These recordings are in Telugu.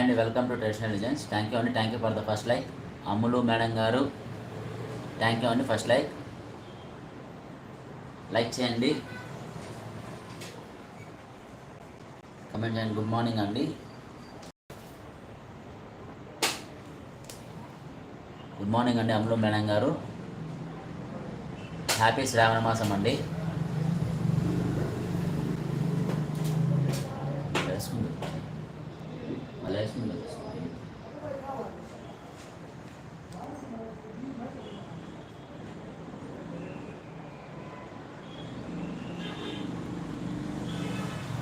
And welcome to traditional designs thank you అండి thank you for the first like Ammulu madam గారు థ్యాంక్ యూ అండి ఫస్ట్ లైక్ లైక్ చేయండి. కమెంట్ చేయండి గుడ్ మార్నింగ్ అండి. గుడ్ మార్నింగ్ అండి అమ్ములు మేడం గారు. హ్యాపీ శ్రావణ మాసం అండి వేసుకుంది మళ్ళీ వేసుకుంది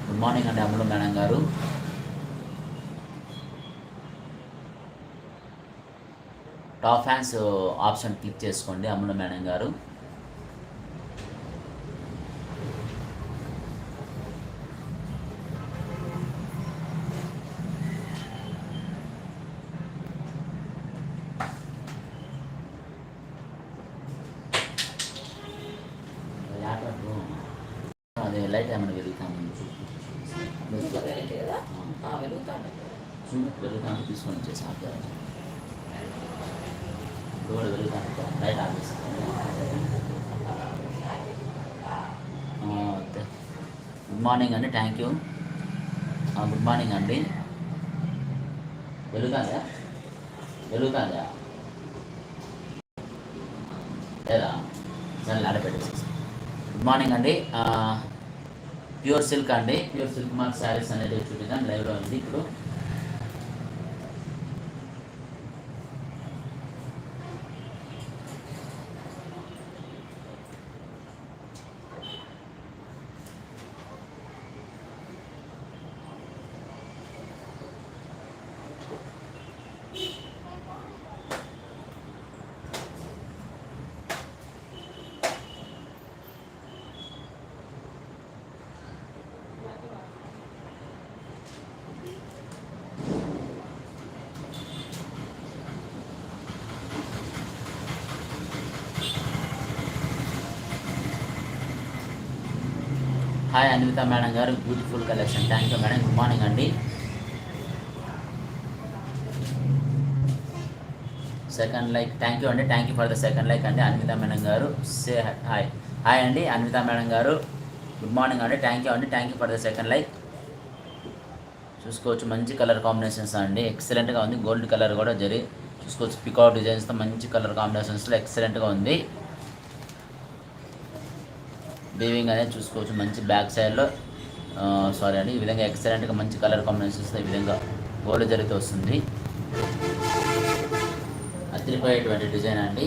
గుడ్ మార్నింగ్ అండి అమ్ములు మేడం గారు ఫ్యాన్స్ ఆప్షన్ క్లిక్ చేసుకోండి అమ్ములు మేడం గారు. అదే లైట్ ఏమైనా వెలుగుతాము? వెలుగుతాడు వెలుగుతాను తీసుకొని వచ్చేసి ఆపారు రోడ్ వెలుగుతానికి లైట్ ఆపేస్తాను గుడ్ మార్నింగ్ అండి థ్యాంక్ యూ గుడ్ మార్నింగ్ అండి. వెలుగుతాందా? వెలుగుతాందా? లేదా? సరే ఆడపెట్టేసి గుడ్ మార్నింగ్ అండి. ప్యూర్ సిల్క్ అండి. ప్యూర్ సిల్క్ మాకు శారీస్ అనేది చూపిద్దాం లైవ్లో ఉంది ఇప్పుడు. హాయ్ అన్విత మేడం గారు beautiful collection thank you madam. Good morning అండి. సెకండ్ లైక్ థ్యాంక్ యూ అండి. Thank you for the second like అండి అన్విత మేడం గారు. సే హాయ్ హాయ్ అండి అన్విత మేడం గారు. గుడ్ మార్నింగ్ అండి. థ్యాంక్ యూ అండి. Thank you for the second like చూసుకోవచ్చు మంచి కలర్ కాంబినేషన్స్ అండి. ఎక్సలెంట్గా ఉంది. గోల్డ్ కలర్ కూడా జరి చూసుకోవచ్చు పికౌట్ డిజైన్స్తో మంచి కలర్ కాంబినేషన్స్లో ఎక్సలెంట్గా ఉంది. వీవింగ్ అనేది చూసుకోవచ్చు. మంచి బ్యాక్ సైడ్లో సారీ అండి ఈ విధంగా ఎక్సలెంట్గా మంచి కలర్ కాంబినేషన్స్ ఈ విధంగా గోల్డ్ జరిగితే వస్తుంది. అదిరిపోయేటువంటి డిజైన్ అండి.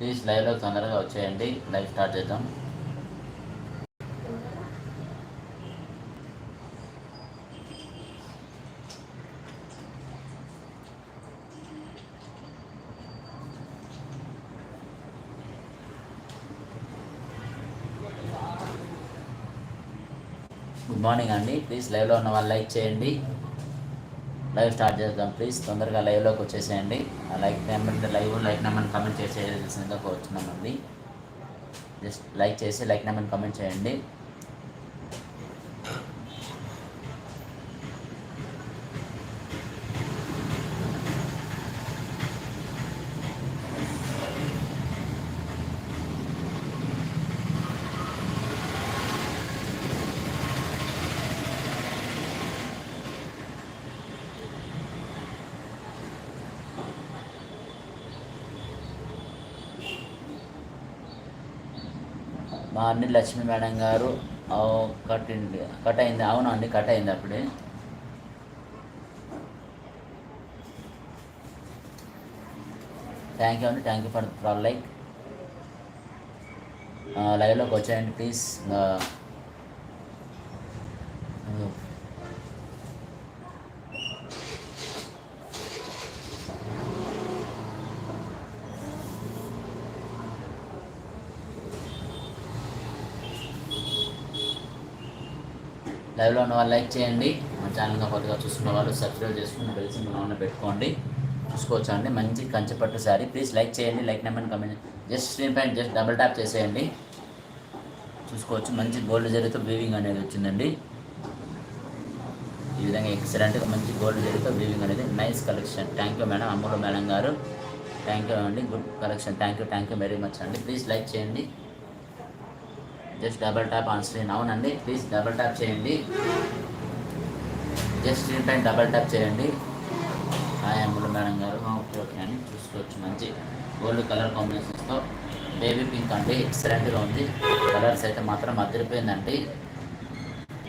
ప్లీజ్ లైవ్లో తొందరగా వచ్చేయండి. లైవ్ స్టార్ట్ చేద్దాం. గుడ్ మార్నింగ్ అండి. ప్లీజ్ లైవ్లో ఉన్న వాళ్ళు లైక్ చేయండి. లైవ్ స్టార్ట్ చేద్దాం ప్లీజ్. తొందరగా లైవ్లోకి వచ్చేసేయండి. ఆ like number live like number comment చేసేయాల్సిందిగా కోరుతున్నామండి జస్ట్ లైక్ చేసి లైక్ నెంబర్ కమెంట్ చేయండి. మా అన్ని లక్ష్మీ మేడం గారు కట్ అయింది కట్ అయింది. అవును అండి? కట్ అయింది అప్పుడే? థ్యాంక్ యూ అండి. Thank you for for like లైవ్లోకి వచ్చాయండి ప్లీజ్ లైవ్లో ఉన్న వాళ్ళు లైక్ చేయండి. మన ఛానల్గా కొత్తగా చూస్తున్న వాళ్ళు సబ్స్క్రైబ్ చేసుకుని బెల్ సింబల్ పెట్టుకోండి. చూసుకోవచ్చు అండి? మంచి కంచెపట్టు శారీ. ప్లీజ్ లైక్ చేయండి. Like number comment just screen పైన జస్ట్ డబుల్ ట్యాప్ చేసేయండి. చూసుకోవచ్చు. మంచి గోల్డ్ జరితో వీవింగ్ అనేది వచ్చిందండి. ఈ విధంగా ఎక్సలెంట్గా మంచి గోల్డ్ జరితో వీవింగ్ అనేది nice collection thank you madam Ammuru madam గారు. థ్యాంక్ యూ అండి. Good collection thank you thank you very much అండి. ప్లీజ్ లైక్ చేయండి. Just double tap on screen అవునండి ప్లీజ్ డబల్ ట్యాప్ చేయండి. జస్ట్ స్క్రీన్ పైన డబల్ ట్యాప్ చేయండి. హాయ్ అమ్ములు మేడం గారు. ఓకే ఓకే అండి. చూసుకోవచ్చు మంచి గోల్డ్ కలర్ కాంబినేషన్స్తో బేబీ పింక్ అండి. ఎక్సలెంట్గా ఉంది. కలర్స్ అయితే మాత్రం అదిరిపోయిందండి.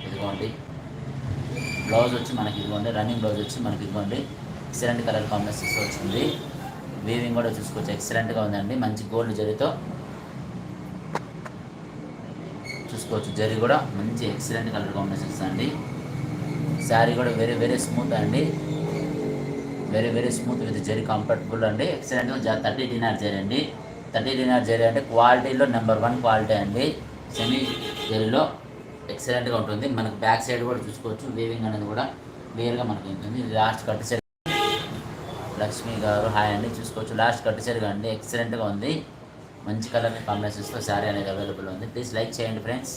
ఇదిగోండి. బ్లౌజ్ వచ్చి మనకి ఇదిగోండి. రన్నింగ్ బ్లౌజ్ వచ్చి మనకి ఇదిగోండి. ఎక్సలెంట్ కలర్ కాంబినేషన్స్ వచ్చింది. వీవింగ్ కూడా చూసుకోవచ్చు. ఎక్సలెంట్గా ఉందండి. మంచి గోల్డ్ జరితో చూసుకోవచ్చు. జరీ కూడా మంచి ఎక్సలెంట్ కలర్ కాంబినేషన్స్ అండి. శారీ కూడా వెరీ వెరీ స్మూత్ అండి. Very very smooth with zari comfortable అండి. ఎక్సలెంట్గా థర్టీ డినార్ జరీ అండి. థర్టీ డినార్ జరీ అంటే క్వాలిటీలో నెంబర్ వన్ క్వాలిటీ అండి. సెమీ జరీలో ఎక్సలెంట్గా ఉంటుంది. మనకు బ్యాక్ సైడ్ కూడా చూసుకోవచ్చు. వీవింగ్ అనేది కూడా క్లియర్గా మనకి ఉంటుంది. లాస్ట్ కట్ లక్ష్మి గారు హాయ్ అండి. చూసుకోవచ్చు. లాస్ట్ కట్టేసరిగా అండి. ఎక్సలెంట్గా ఉంది. మంచి కలర్ కాంబినేషన్స్తో శారీ అనేది అవైలబుల్ ఉంది. ప్లీజ్ లైక్ చేయండి ఫ్రెండ్స్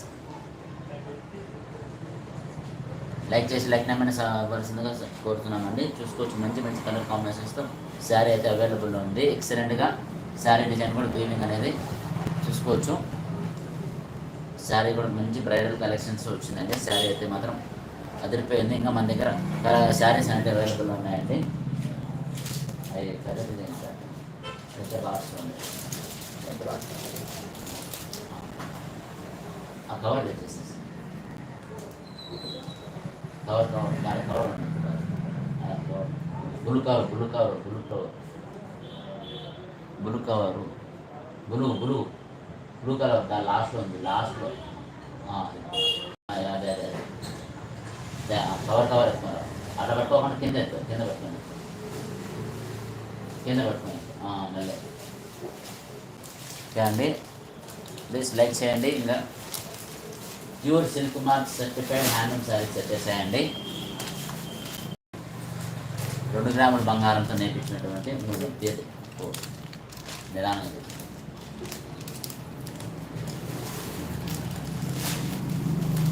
లైక్ చేసి లైక్ నెంబర్ని వలసిందిగా కోరుతున్నామండి. చూసుకోవచ్చు మంచి మంచి కలర్ కాంబినేషన్స్తో శారీ అయితే అవైలబుల్ ఉంది. ఎక్సలెంట్గా శారీ డిజైన్ కూడా వీవింగ్ అనేది చూసుకోవచ్చు. శారీ కూడా మంచి బ్రైడల్ కలెక్షన్స్ వచ్చిందండి. శారీ అయితే మాత్రం అదిరిపోయింది. ఇంకా మన దగ్గర శారీస్ అనేది అవైలబుల్ ఉన్నాయండి. అవి కలర్ డిజైన్ సార్ లాస్ట్ ఉంది. ఆ కవర్ తెచ్చేసేసి కవర్ కవర్ దాని కవర్ ఉంటుంది ఆ cover blue cover blue cover blue cover blue cover blue blue. Blue colour దాని లాస్ట్లో ఉంది లాస్ట్లో ఆ, అదే అదే అదే. ఆ కవర్ కవర్ ఎత్తుకున్నారు అట్లా పెట్టుకోకుండా కింద ఎత్తు కింద పెట్టుకోండి. కింద పెట్టుకోండి. మళ్ళీ. ఓకే అండి ప్లీజ్ లైక్ చేయండి. ఇంకా pure silk mark certified handloom saris చేసేయండి. రెండు గ్రాముల బంగారంతో నేర్పించినటువంటి మూడు తేదీ నిదానం ఇది.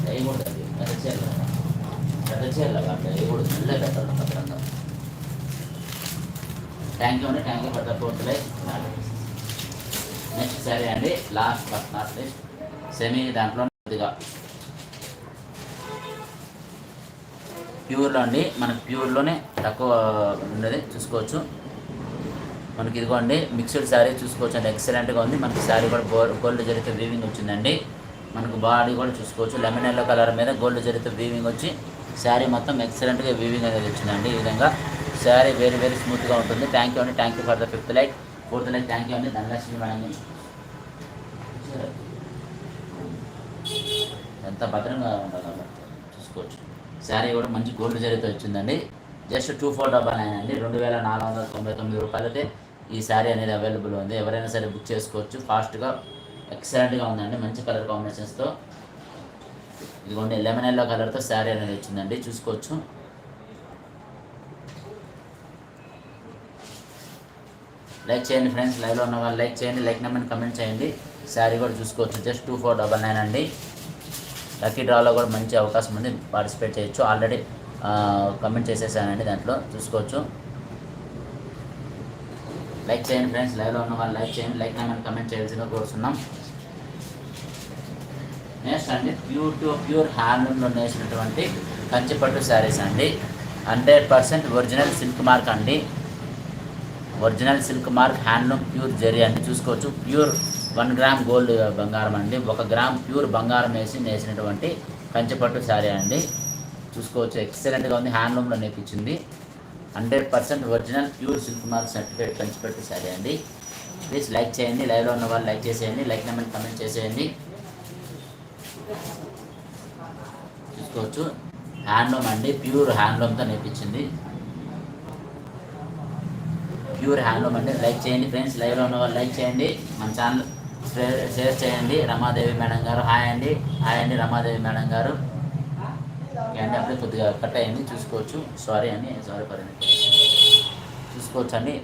వేయకూడదు అది. పెద్ద చీరలు పెద్ద చీరలు అట్లా వేయకూడదు. మెల్లే పెట్టాలి థ్యాంక్ యూ అండి thank you for the fourth like next సరే అండి. Last but not least semi దాంట్లో కొద్దిగా ప్యూర్లో అండి. మనకు ప్యూర్లోనే తక్కువ ఉన్నది చూసుకోవచ్చు. మనకి ఇదిగోండి మిక్స్డ్ శారీ చూసుకోవచ్చు అండి. ఎక్సలెంట్గా ఉంది. మనకి శారీ కూడా గోల్డ్ గోల్డ్ జరిగితే వీవింగ్ వచ్చిందండి. మనకు బాడీ కూడా చూసుకోవచ్చు. లెమన్ ఎల్లో కలర్ మీద గోల్డ్ జరిగితే వీవింగ్ వచ్చి శారీ మొత్తం ఎక్సలెంట్గా వీవింగ్ అనేది వచ్చిందండి. ఈ విధంగా శారీ వెరీ వెరీ స్మూత్గా ఉంటుంది. థ్యాంక్ యూ అండి. Thank you for the fifth like fourth like thank you అండి. ధనలక్ష్మి మేడం ఎంత భద్రంగా ఉండాలి చూసుకోవచ్చు. శారీ కూడా మంచి గోల్డ్ జరీతో వచ్చిందండి. Just two four double nine అండి. రెండు వేల నాలుగు వందల తొంభై తొమ్మిది రూపాయలైతే ఈ శారీ అనేది అవైలబుల్ ఉంది. ఎవరైనా సరే బుక్ చేసుకోవచ్చు. ఫాస్ట్గా ఎక్సలెంట్గా ఉందండి. మంచి కలర్ కాంబినేషన్స్తో ఇదిగోండి లెమన్ ఎల్లో కలర్తో శారీ అనేది వచ్చిందండి. చూసుకోవచ్చు. లైక్ చేయండి ఫ్రెండ్స్ లైవ్లో ఉన్న వాళ్ళు లైక్ చేయండి లైక్ నెంబర్ని కమెంట్ చేయండి. శారీ కూడా చూసుకోవచ్చు just two four double nine అండి. లక్కీ డ్రాలో కూడా మంచి అవకాశం ఉంది పార్టిసిపేట్ చేయొచ్చు. ఆల్రెడీ కమెంట్ చేసేసానండి దాంట్లో చూసుకోవచ్చు. లైక్ చేయండి ఫ్రెండ్స్ లైవ్లో ఉన్న వాళ్ళు లైక్ చేయండి లైక్ నెంబర్ని కమెంట్ చేయాల్సిందిగా కోరుతున్నాం నెక్స్ట్ అండి ప్యూర్ టు ప్యూర్ హ్యాండ్లూమ్లో నేసినటువంటి కంచిపట్టు శారీస్ అండి. Hundred percent original silk mark అండి. Original silk mark handloom pure zari అంటే చూసుకోవచ్చు. ప్యూర్ వన్ గ్రామ్ గోల్డ్ బంగారం అండి. ఒక గ్రామ్ ప్యూర్ బంగారం వేసి నేసినటువంటి కంచిపట్టు శారీ అండి. చూసుకోవచ్చు. ఎక్సలెంట్గా ఉంది. హ్యాండ్లూమ్లో నేర్పించింది hundred percent original pure silk mark certificate కంచిపట్టు శారీ అండి. ప్లీజ్ లైక్ చేయండి. లైవ్లో ఉన్న వాళ్ళు లైక్ చేసేయండి. లైక్ నెంబర్ కమెంట్ చేసేయండి. చూసుకోవచ్చు. హ్యాండ్లూమ్ అండి. ప్యూర్ హ్యాండ్లూమ్తో నేర్పించింది ప్యూర్ హ్యాండ్లూమ్ అండి లైక్ చేయండి ఫ్రెండ్స్ లైవ్లో ఉన్న వాళ్ళు లైక్ చేయండి. మన ఛానల్ షేర్ చేయండి. రమాదేవి మేడం గారు హాయ్ అండి. హాయ్ అండి రమాదేవి మేడం గారు. అండి అప్పుడే కొద్దిగా కట్ అయింది. చూసుకోవచ్చు. సారీ అండి సారీ ఫర్ చూసుకోవచ్చు అండి.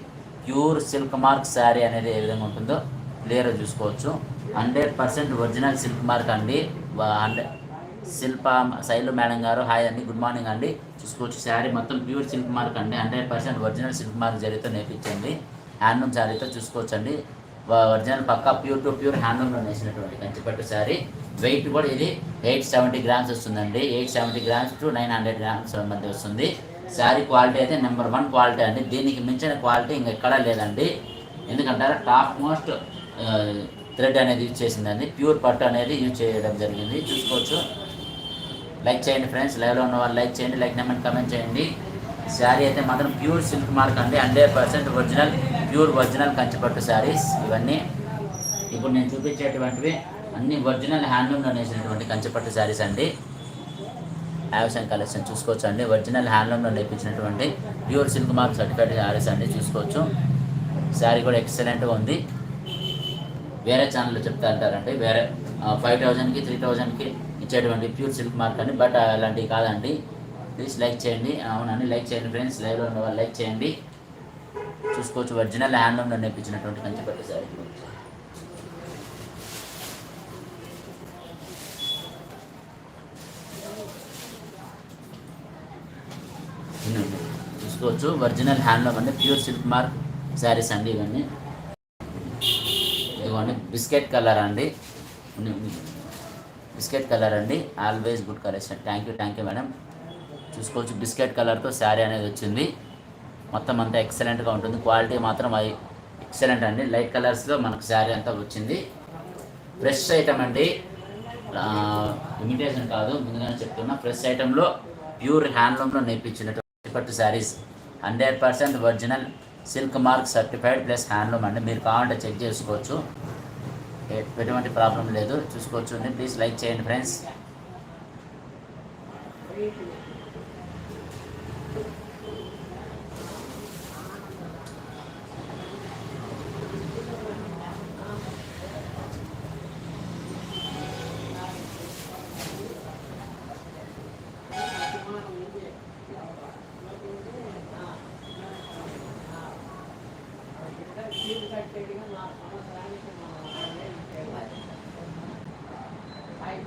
ప్యూర్ సిల్క్ మార్క్ శారీ అనేది ఏ విధంగా ఉంటుందో క్లియర్గా చూసుకోవచ్చు. Hundred percent original silk mark అండి. హండ్రెడ్ శిల్ప శైలు మేడం గారు హాయ్ అండి గుడ్ మార్నింగ్ అండి. చూసుకోవచ్చు శారీ మొత్తం ప్యూర్ సిల్క్ మార్క్ అండి. Hundred percent original silk mark జరిగితే నేర్పించండి. హ్యాండ్లూమ్ శారీతో చూసుకోవచ్చు అండి ఒరిజినల్ పక్కా ప్యూర్ టు ప్యూర్ హ్యాండ్లూమ్లో నేసినటువంటి కంచిపట్టు శారీ. వెయిట్ కూడా ఇది ఎయిట్ సెవెంటీ గ్రామ్స్ వస్తుందండి. Eight seventy grams to nine hundred grams మధ్య వస్తుంది. శారీ క్వాలిటీ అయితే నెంబర్ వన్ క్వాలిటీ అండి. దీనికి మించిన క్వాలిటీ ఇంకా ఎక్కడా లేదండి. ఎందుకంటారా టాప్ మోస్ట్ థ్రెడ్ అనేది యూజ్ చేసిందండి. ప్యూర్ పట్టు అనేది యూజ్ చేయడం జరిగింది. చూసుకోవచ్చు. లైక్ చేయండి ఫ్రెండ్స్ లైవ్లో ఉన్న వాళ్ళు లైక్ చేయండి లైక్ నెంబర్ కమెంట్ చేయండి. శారీ అయితే మాత్రం ప్యూర్ సిల్క్ మార్క్ అండి hundred percent original pure original కంచిపట్టు శారీస్ ఇవన్నీ. ఇప్పుడు నేను చూపించేటువంటివి అన్ని ఒరిజినల్ హ్యాండ్లూమ్లో నేసినటువంటి కంచిపట్టు శారీస్ అండి. హ్యావ్స్ అండ్ కలెక్షన్ చూసుకోవచ్చు అండి. ఒరిజినల్ హ్యాండ్లూమ్లో నేర్పించినటువంటి pure silk mark certified saris అండి చూసుకోవచ్చు. శారీ కూడా ఎక్సలెంట్గా ఉంది. వేరే ఛానల్లో చెప్తా అంటారండి. వేరే ఫైవ్ థౌజండ్కి త్రీ థౌజండ్కి ఇచ్చేటువంటి ప్యూర్ సిల్క్ మార్క్ అండి బట్ అలాంటివి కాదండి. ప్లీజ్ లైక్ చేయండి. అవునండి లైక్ చేయండి ఫ్రెండ్స్ లైవ్లో ఉన్న వాళ్ళు లైక్ చేయండి. చూసుకోవచ్చు ఒరిజినల్ హ్యాండ్లూమ్లో నేర్పించినటువంటి కంచిపట్టు శారీ సారీ చూసుకోవచ్చు ఒరిజినల్ హ్యాండ్లూమ్ అండి ప్యూర్ సిల్క్ మార్క్ శారీస్ అండి ఇవన్నీ. ఇదిగోండి బిస్కెట్ కలర్ అండి. బిస్కెట్ కలర్ అండి. Always good collection. Thank you thank you madam. చూసుకోవచ్చు బిస్కెట్ కలర్తో శారీ అనేది వచ్చింది. మొత్తం అంతా ఎక్సలెంట్గా ఉంటుంది. క్వాలిటీ మాత్రం అది ఎక్సలెంట్ అండి. లైట్ కలర్స్లో మనకు శారీ అంతా వచ్చింది. ఫ్రెష్ ఐటమ్ అండి. ఇమిటేషన్ కాదు. ముందుగానే చెప్తున్నా ఫ్రెష్ ఐటెంలో ప్యూర్ హ్యాండ్లూమ్లో నేర్పించినటువంటి పట్టు saris. Hundred percent original silk mark certified plus handloom అండి. మీరు కావాలంటే చెక్ చేసుకోవచ్చు. ఎటువంటి ప్రాబ్లం లేదు. చూసుకోవచ్చు ప్లీజ్ లైక్ చేయండి ఫ్రెండ్స్.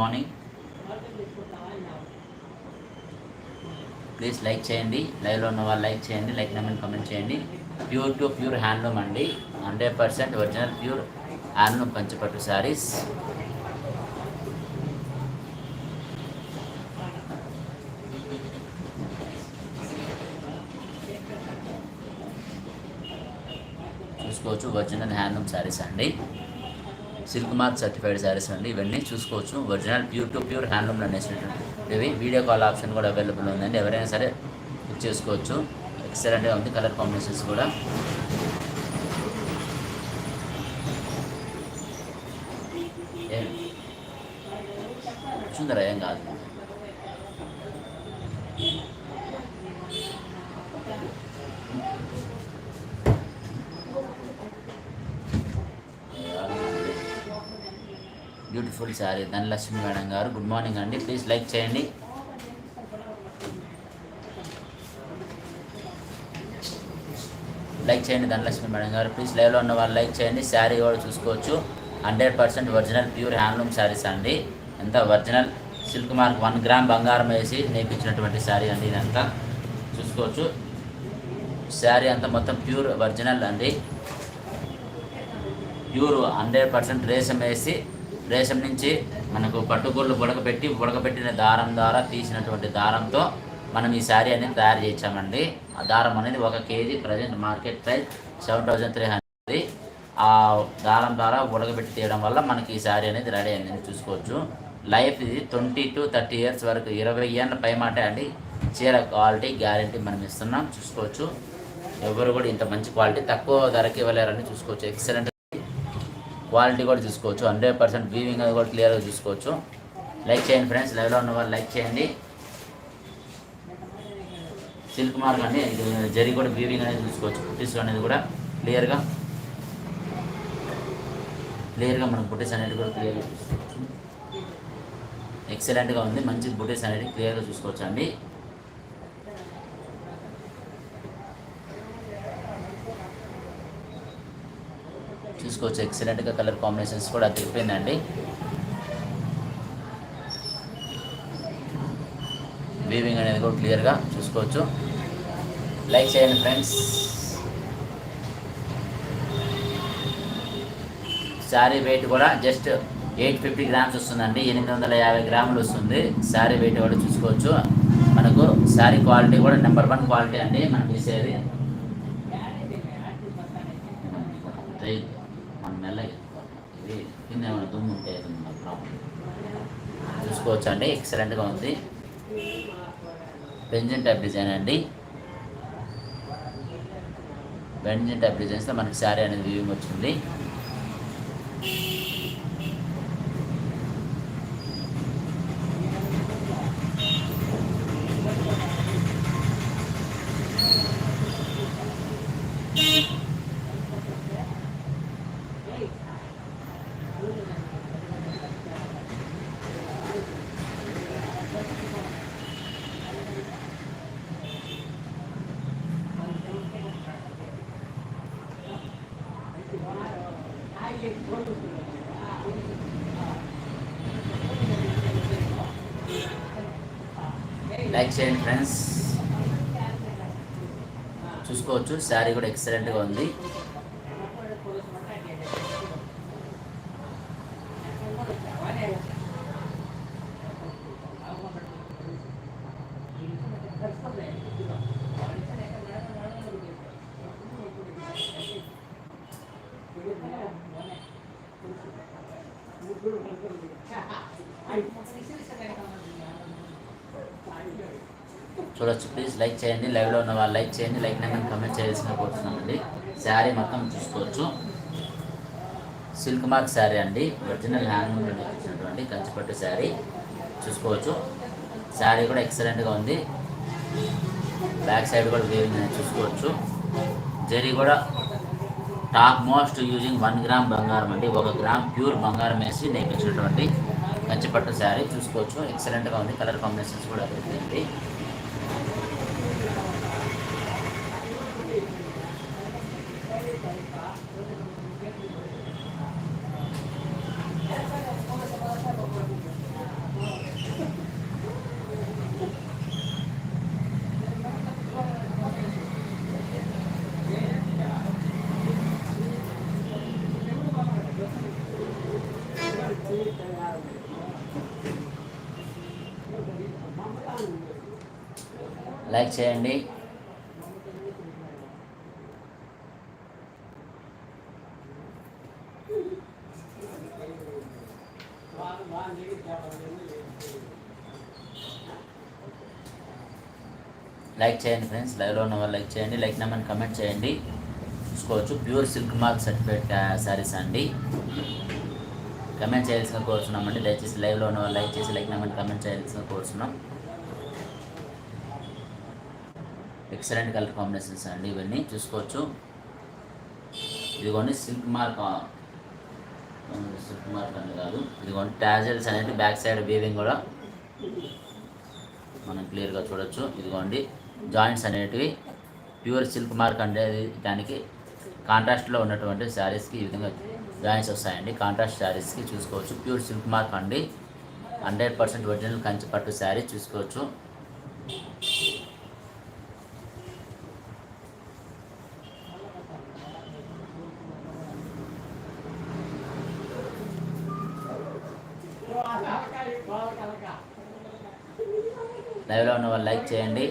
మార్నింగ్ ప్లీజ్ లైక్ చేయండి. లైవ్లో ఉన్న వాళ్ళు లైక్ చేయండి. లైక్ నెంబర్ కమెంట్ చేయండి. ప్యూర్ టు ప్యూర్ హ్యాండ్లూమ్ అండి. Hundred percent original pure handloom కంచిపట్టు శారీస్ చూసుకోవచ్చు ఒరిజినల్ హ్యాండ్లూమ్ శారీస్ అండి. సిల్క్ మార్క్ సర్టిఫైడ్ శారీస్ అండి. ఇవన్నీ చూసుకోవచ్చు. Original pure to pure handloom అనేసినటువంటి ఇవి వీడియో కాల్ ఆప్షన్ కూడా అవైలబుల్ ఉందండి. ఎవరైనా సరే బుక్ చేసుకోవచ్చు. ఎక్సలెంట్గా ఉంది. కలర్ కాంబినేషన్స్ కూడా ఏం చూందరా ఏం కాదు బ్యూటిఫుల్ లక్ష్మి ధనలక్ష్మి మేడం గారు. గుడ్ మార్నింగ్ అండి. ప్లీజ్ లైక్ చేయండి. లైక్ చేయండి ధనలక్ష్మి మేడం గారు. ప్లీజ్ లైవ్లో ఉన్న వాళ్ళు లైక్ చేయండి. శారీ కూడా చూసుకోవచ్చు. Hundred percent original pure handloom saris అండి. ఎంత original silk mark one gram బంగారం వేసి నేర్పించినటువంటి శారీ అండి ఇదంతా. చూసుకోవచ్చు. శారీ అంతా మొత్తం ప్యూర్ ఒరిజినల్ అండి. ప్యూర్ హండ్రెడ్ పర్సెంట్ రేషం వేసి రేషన్ నుంచి మనకు పట్టుగూళ్ళు ఉడకబెట్టి ఉడకబెట్టిన దారం ద్వారా తీసినటువంటి దారంతో మనం ఈ శారీ అనేది తయారు చేయించామండి. ఆ దారం అనేది ఒక KG present market price seven thousand three hundred. ఆ దారం ద్వారా ఉడకబెట్టి తీయడం వల్ల మనకి ఈ శారీ అనేది రెడీ అయిందని చూసుకోవచ్చు. లైఫ్ ఇది ట్వంటీ టు థర్టీ ఇయర్స్ వరకు ఇరవై ఏళ్ళ పైమాట అండి. చీర క్వాలిటీ గ్యారంటీ మనం ఇస్తున్నాం. చూసుకోవచ్చు. ఎవరు కూడా ఇంత మంచి క్వాలిటీ తక్కువ ధరకి ఇవ్వలేరని చూసుకోవచ్చు. ఎక్సలెంట్ క్వాలిటీ కూడా చూసుకోవచ్చు హండ్రెడ్ పర్సెంట్ వీవింగ్ అది కూడా క్లియర్గా చూసుకోవచ్చు. లైక్ చేయండి ఫ్రెండ్స్ లైవ్లో ఉన్న వాళ్ళు లైక్ చేయండి. సిల్క్ మార్క్ అండి జరి కూడా వీవింగ్ అనేది చూసుకోవచ్చు పుట్టిస్ అనేది కూడా క్లియర్గా. క్లియర్గా మనం బుటీస్ అనేది కూడా క్లియర్గా చూసుకోవచ్చు. ఎక్సలెంట్గా ఉంది మంచి బుటీస్ అనేది క్లియర్గా చూసుకోవచ్చు అండి చూసుకోవచ్చు ఎక్సలెంట్గా కలర్ కాంబినేషన్స్ కూడా తిరిగిపోయిందండి. వీవింగ్ అనేది కూడా క్లియర్గా చూసుకోవచ్చు. లైక్ చేయండి ఫ్రెండ్స్ శారీ వెయిట్ కూడా జస్ట్ ఎయిట్ ఫిఫ్టీ గ్రామ్స్ వస్తుందండి. ఎనిమిది వందల యాభై గ్రాములు వస్తుంది. శారీ వెయిట్ కూడా చూసుకోవచ్చు. మనకు శారీ క్వాలిటీ కూడా నెంబర్ వన్ క్వాలిటీ అండి. మనం తీసేది. రైట్. మన ఇది కింద ఏమైనా దుమ్ము ఉంటే అది మన ప్రాబ్లం చూసుకోవచ్చు అండి? ఎక్సలెంట్గా ఉంది. బెంజిన్ టైప్ డిజైన్ అండి. బెంజిన్ టైప్ డిజైన్స్లో మనకి శారీ అనేది వ్యూయింగ్ వచ్చింది. లైక్ చేయండి ఫ్రెండ్స్. చూసుకోవచ్చు. శారీ కూడా ఎక్సలెంట్గా ఉంది చూడొచ్చు ప్లీజ్ లైక్ చేయండి లైవ్లో ఉన్న వాళ్ళు లైక్ చేయండి లైక్ నెంబర్ కమెంట్ చేయాల్సిన కోరుతున్నామండి శారీ మొత్తం చూసుకోవచ్చు. సిల్క్ మార్క్ శారీ అండి. ఒరిజినల్ హ్యాండ్లూమ్ ఇచ్చినటువంటి కంచిపట్టు శారీ చూసుకోవచ్చు. శారీ కూడా ఎక్సలెంట్గా ఉంది. బ్యాక్ సైడ్ కూడా వేవింగ్ చూసుకోవచ్చు. జరీ కూడా top most using one gram బంగారం అండి. ఒక గ్రామ్ ప్యూర్ బంగారం వేసి నేర్పించినటువంటి కంచిపట్టు శారీ చూసుకోవచ్చు. ఎక్సలెంట్గా ఉంది. కలర్ కాంబినేషన్స్ కూడా ఉంది. చేయండి. లైక్ చేయండి ఫ్రెండ్స్ లైవ్లో ఉన్న వాళ్ళు లైక్ చేయండి లైక్ నమ్మని కమెంట్ చేయండి. చూసుకోవచ్చు pure silk mark certificate saris అండి. కమెంట్ చేయాల్సిన కోరుతున్నామండి దయచేసి లైవ్లో ఉన్న వాళ్ళు లైక్ చేసి లైక్ నమ్మని కమెంట్ చేయాల్సిన కోరుతున్నాం. ఎక్సలెంట్ కలర్ కాంబినేషన్స్ అండి ఇవన్నీ చూసుకోవచ్చు. ఇదిగోండి సిల్క్ మార్క్ సిల్క్ మార్క్ అని కాదు. ఇదిగోండి ట్యాజల్స్ అనేది బ్యాక్ సైడ్ వీవింగ్ కూడా మనం క్లియర్గా చూడొచ్చు. ఇదిగోండి జాయింట్స్ అనేటివి. ప్యూర్ సిల్క్ మార్క్ అంటే దానికి కాంట్రాస్ట్లో ఉన్నటువంటి శారీస్కి ఈ విధంగా జాయింట్స్ వస్తాయండి. కాంట్రాస్ట్ శారీస్కి చూసుకోవచ్చు. ప్యూర్ సిల్క్ మార్క్ అండి. హండ్రెడ్ పర్సెంట్ ఒరిజినల్ కంచి పట్టు శారీ చూసుకోవచ్చు లైవ్లో ఉన్న వాళ్ళు లైక్ చేయండి.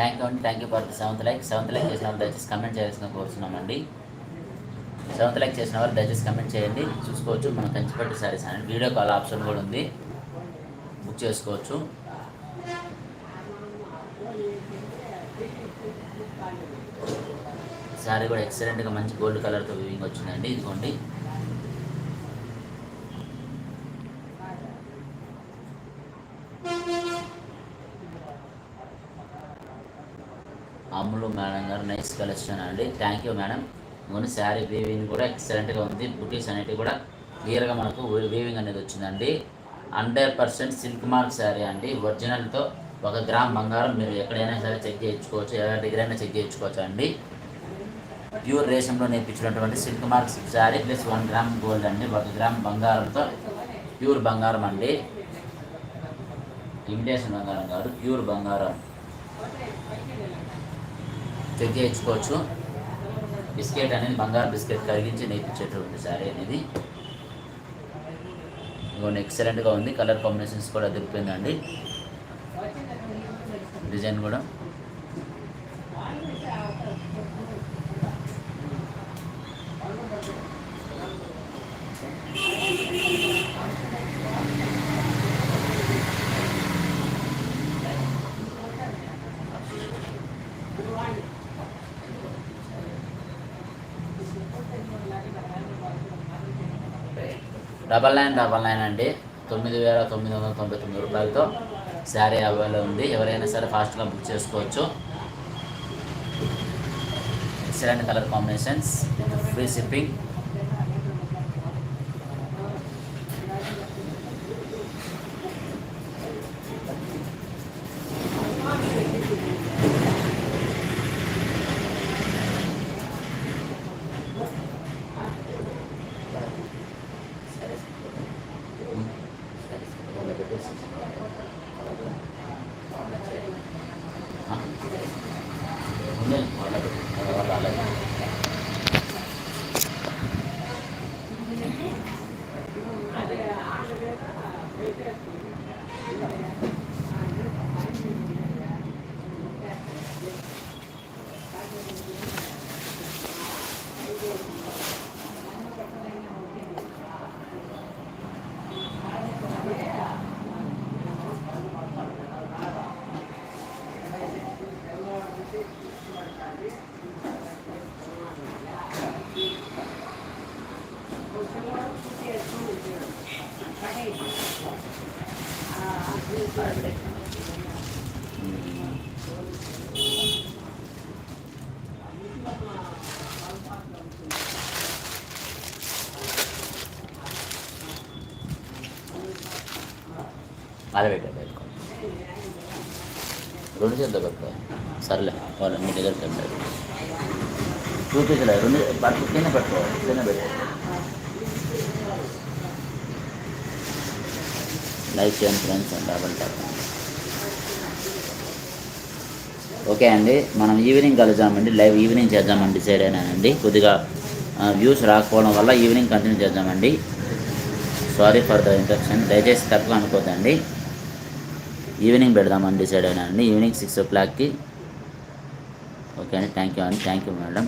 థ్యాంక్ యూ అండి thank you for seventh like seventh like చేసిన వాళ్ళు దయచేసి కమెంట్ చేయాల్సిన కోరుతున్నామండి సెవెంత్ లైక్ చేసిన వాళ్ళు దయచేసి కమెంట్ చేయండి. చూసుకోవచ్చు. మనం కంచిపట్టు సారీస్ అని వీడియో కాల్ ఆప్షన్ కూడా ఉంది. బుక్ చేసుకోవచ్చు. శారీ కూడా ఎక్సలెంట్గా మంచి గోల్డ్ కలర్తో వివింగ్ వచ్చిందండి. ఇదిగోండి అమ్ములు మేడం గారు నైస్ కలెక్షన్ అండి. థ్యాంక్ యూ మేడం ఇంకొని శారీ వీవింగ్ కూడా ఎక్సలెంట్గా ఉంది. బుటీస్ అనేటివి కూడా క్లియర్గా మనకు వీవింగ్ అనేది వచ్చిందండి. Hundred percent silk mark sari అండి. ఒరిజినల్తో ఒక గ్రామ్ బంగారం మీరు ఎక్కడైనా సరే చెక్ చేయించుకోవచ్చు. ఎలా డిగ్రీ అయినా చెక్ చేయించుకోవచ్చు అండి. ప్యూర్ రేషంలో నేర్పించినటువంటి silk mark sari plus one gram gold అండి. ఒక గ్రామ్ బంగారంతో ప్యూర్ బంగారం అండి. ఇమిటేషన్ బంగారం కాదు ప్యూర్ బంగారం. చెక్ చేయించుకోవచ్చు బిస్కెట్ అనేది బంగారు బిస్కెట్ కరిగించి నేర్పించేటువంటి శారీ అనేది. ఇవన్నీ ఎక్సలెంట్గా ఉంది. కలర్ కాంబినేషన్స్ కూడా దొరికిపోయిందండి. డిజైన్ కూడా. డబల్ నైన్ డబల్ నైన్ అండి. తొమ్మిది వేల తొమ్మిది వందల తొంభై తొమ్మిది రూపాయలతో శారీ అవైలబుల్ ఉంది. ఎవరైనా సరే ఫాస్ట్గా బుక్ చేసుకోవచ్చు. Excellent colour combinations free shipping అలా పెట్టా పెట్టుకో రెండు చేతులు పెట్టుకో సర్లే వాళ్ళు మీ దగ్గరికి వెళ్ళారు చూపించలే రెండు పట్టు కింద పెట్టుకో కింద పెట్టు లైక్ చేయండి friends and double tap okay అండి. మనం ఈవినింగ్ కలుద్దామండి. లైవ్ ఈవినింగ్ చేద్దామని డిసైడ్ అయినానండి. కొద్దిగా వ్యూస్ రాకపోవడం వల్ల ఈవినింగ్ కంటిన్యూ చేద్దామండి. సారీ ఫర్ ద ఇంట్రక్షన్ దయచేసి తప్పుగా అనుకోదండి ఈవినింగ్ పెడదామని డిసైడ్ అయినానండి. ఈవినింగ్ సిక్స్ ఓ క్లాక్కి ఓకే అండి. థ్యాంక్ యూ అండి. Thank you madam